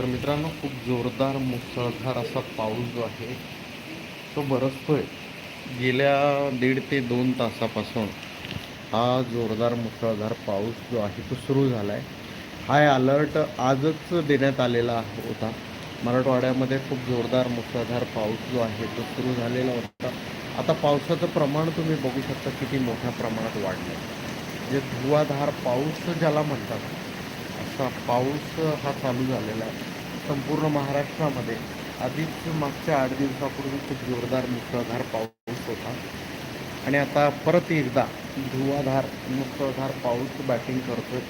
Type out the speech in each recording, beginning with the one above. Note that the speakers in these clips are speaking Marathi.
तर मित्रांनो खूप जोरदार मुसळधार असा पाऊस जो आहे तो बरसतोय. गेल्या दीड ते दोन तासापासून हा जोरदार मुसळधार पाऊस जो आहे तो सुरू झाला आहे हाय अलर्ट आजच देण्यात आलेला होता. मराठवाड्यामध्ये खूप जोरदार मुसळधार पाऊस जो आहे तो सुरू झालेला होता. आता पावसाचं प्रमाण तुम्ही बघू शकता किती मोठ्या प्रमाणात वाढलं आहे जे धुवाधार पाऊस ज्याला म्हणतात असा पाऊस हा चालू झालेला आहे. संपूर्ण महाराष्ट्रामध्ये. आधीच मागच्या आठ दिवसापूर्वी खूप जोरदार मुसळधार पाऊस होता. आणि आता परत एकदा धुवाधार मुसळधार पाऊस बॅटिंग करतो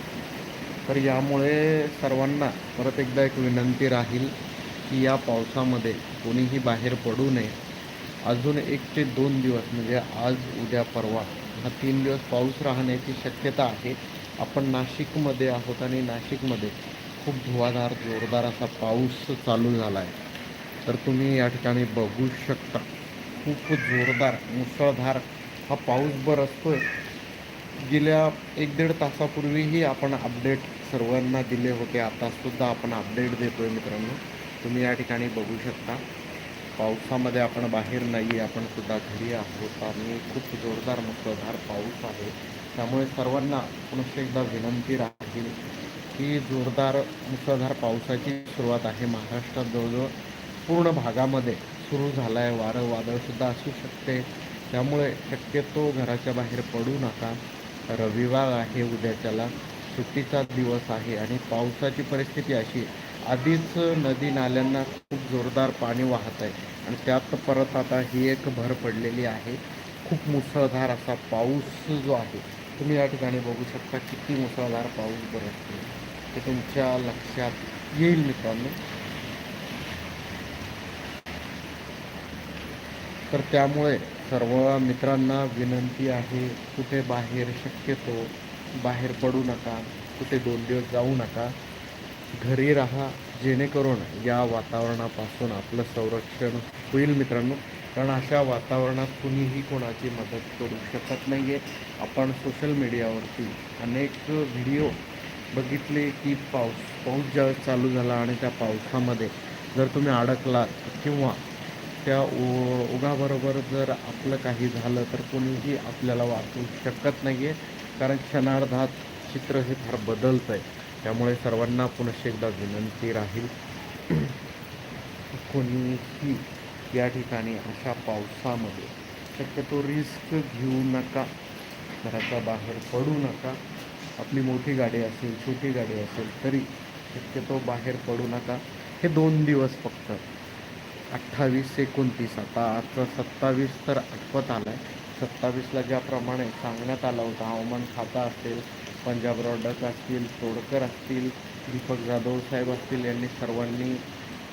तर यामुळे सर्वांना परत एकदा एक विनंती राहील की या पावसामध्ये कोणीही बाहेर पडू नये. अजून एक ते दोन दिवस म्हणजे आज उद्या परवा हा तीन दिवस पाऊस राहण्याची शक्यता आहे. आपण नाशिकमध्ये आहोत आणि नाशिकमध्ये खूप धुवाधार जोरदार असा पाऊस चालू झाला आहे तर तुम्ही या ठिकाणी बघू शकता. खूप जोरदार मुसळधार हा पाऊस बरसतोय गेल्या एक दीड तासापूर्वीही आपण अपडेट सर्वांना दिले होते. आतासुद्धा आपण अपडेट देतो आहे मित्रांनो. तुम्ही या ठिकाणी बघू शकता. पावसामध्ये आपण बाहेर नाही आपण सुद्धा घरी आहोत आणि खूप जोरदार मुसळधार पाऊस आहे. त्यामुळे सर्वांना पुनश्च एकदा विनंती राहील की जोरदार मुसळधार पावसाची सुरुवात आहे. महाराष्ट्रात जवळजवळ पूर्ण भागामध्ये सुरू झाला आहे वारं वादळसुद्धा असू शकते. त्यामुळे शक्यतो घराच्या बाहेर पडू नका. रविवार आहे उद्याच्याला सुट्टीचा दिवस आहे आणि पावसाची परिस्थिती अशी आधीच नदी नाल्यांना खूप जोरदार पाणी वाहत आहे आणि त्यात परत आता ही एक भर पडलेली आहे. खूप मुसळधार असा पाऊस जो आहे तुम्ही या ठिकाणी बघू शकता किती मुसळधार पाऊस बरसतो ते तुमच्या लक्षात येईल मित्रांनो. तर त्यामुळे सर्व मित्रांना विनंती आहे कुठे बाहेर शक्यतो बाहेर पडू नका कुठे दोन दिवस जाऊ नका. घरी राहा जेणेकरून या वातावरणापासून आपलं संरक्षण होईल मित्रांनो. कारण अशा वातावरणात कुणीही कोणाची मदत करू शकत नाही आहे आपण सोशल मीडियावरती अनेक व्हिडिओ बघितले की पाऊस पाऊस ज्यावेळेस चालू झाला आणि त्या पावसामध्ये जर तुम्ही अडकलात किंवा त्या ओ ओघाबरोबर जर आपलं काही झालं तर कोणीही आपल्याला वाचू शकत नाही आहे कारण क्षणार्धात चित्र हे फार बदलतं आहे त्यामुळे सर्वांना पुनश्च एकदा विनंती राहील. कोणीही या ठिकाणी अशा पावसामध्ये शक्यतो रिस्क घेऊ नका. घराच्या बाहेर पडू नका. आपली मोठी गाडी असेल छोटी गाडी असेल तरी शक्यतो बाहेर पडू नका. हे दोन दिवस फक्त. अठ्ठावीस एकोणतीस आता आजचा सत्तावीस तर आठवत आला आहे सत्तावीसला ज्याप्रमाणे सांगण्यात आलं होतं हवामान खाता असेल पंजाब रॉडक असतील तोडकर असतील दीपक जाधव साहेब असतील यांनी सर्वांनी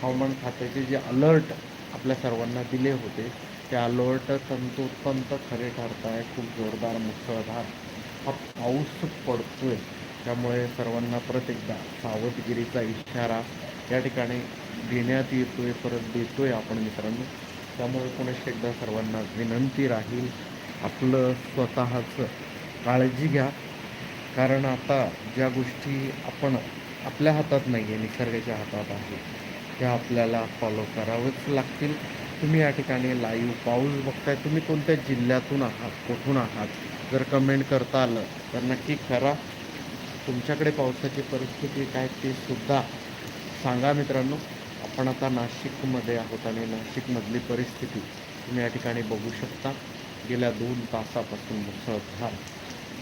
हवामान खात्याचे जे अलर्ट आपल्या सर्वांना दिले होते ते अलर्ट तंतोतंत खरे ठरत आहे खूप जोरदार मुसळधार हा पाऊस पडतोय. त्यामुळे सर्वांना परत एकदा सावधगिरीचा इशारा या ठिकाणी देण्यात येतोय परत देतोय आपण मित्रांनो. त्यामुळे पुनश्च एकदा सर्वांना विनंती राहील आपलं स्वतःचं काळजी घ्या. कारण आता ज्या गोष्टी आपण आपल्या हातात नाही आहे निसर्गाच्या हातात आहे त्या आपल्याला फॉलो करावंच लागतील. तुम्ही या ठिकाणी लाईव्ह पाऊस बघताय. तुम्ही कोणत्या जिल्ह्यातून आहात कुठून आहात? जर कमेंट करता आलं तर नक्की करा. तुमच्याकडे पावसाची परिस्थिती काय ती सुद्धा सांगा मित्रांनो. आपण आता नाशिकमध्ये आहोत आणि नाशिकमधली परिस्थिती तुम्ही या ठिकाणी बघू शकता. गेल्या दोन तासापासून मुसळधार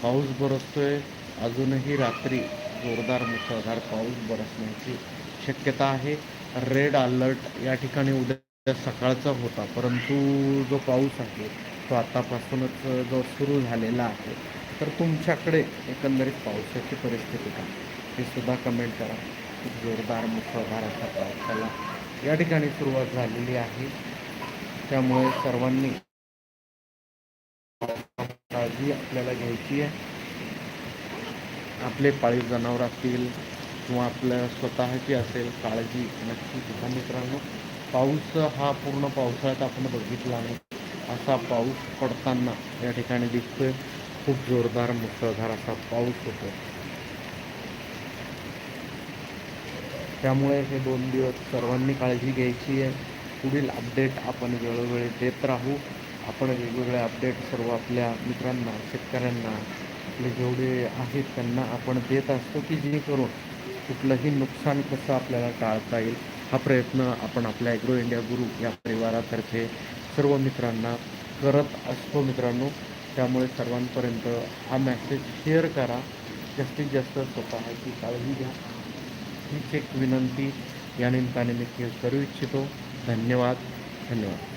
पाऊस बरसतो आहे अजूनही रात्री जोरदार मुसळधार पाऊस बरसण्याची शक्यता आहे. रेड अलर्ट या ठिकाणी उद्या सकाळचा होता परंतु जो पाऊस आहे तो आतापासूनच जो सुरू झालेला आहे. तर तुमच्याकडे एकंदरीत पावसाची परिस्थिती का हे सुद्धा कमेंट करा. खूप जोरदार मुसळधार अशा पावसाला या ठिकाणी सुरुवात झालेली आहे. त्यामुळे सर्वांनी काळजी आपल्याला घ्यायची आहे. आपले पाळीव जनावर असतील किंवा आपल्या स्वतःची असेल काळजी नक्की घ्या मित्रांनो पाऊस हा पूर्ण पावसाळ्यात आपण बघितला नाही असा पाऊस पडताना या ठिकाणी दिसतोय. खूप जोरदार मुसळधार असा पाऊस होतो त्यामुळे हे दोन दिवस सर्वांनी काळजी घ्यायची आहे. पुढील अपडेट आपण वेळोवेळी देत राहू. आपण वेगवेगळे अपडेट सर्व आपल्या मित्रांना शेतकऱ्यांना आपले जेवढे आहेत त्यांना आपण देत असतो की जेणेकरून कुठलंही नुकसान कसं आपल्याला टाळता येईल हा प्रयत्न आपण आपल्या ॲग्रो इंडिया गुरु या परिवारातर्फे सर्व मित्रांना करत असतो मित्रांनो. त्यामुळे सर्वांपर्यंत हा मॅसेज शेअर करा. जास्तीत जास्त स्वतःची काळजी घ्या. हीच एक विनंती या निमित्ताने मी करू इच्छितो. धन्यवाद. धन्यवाद.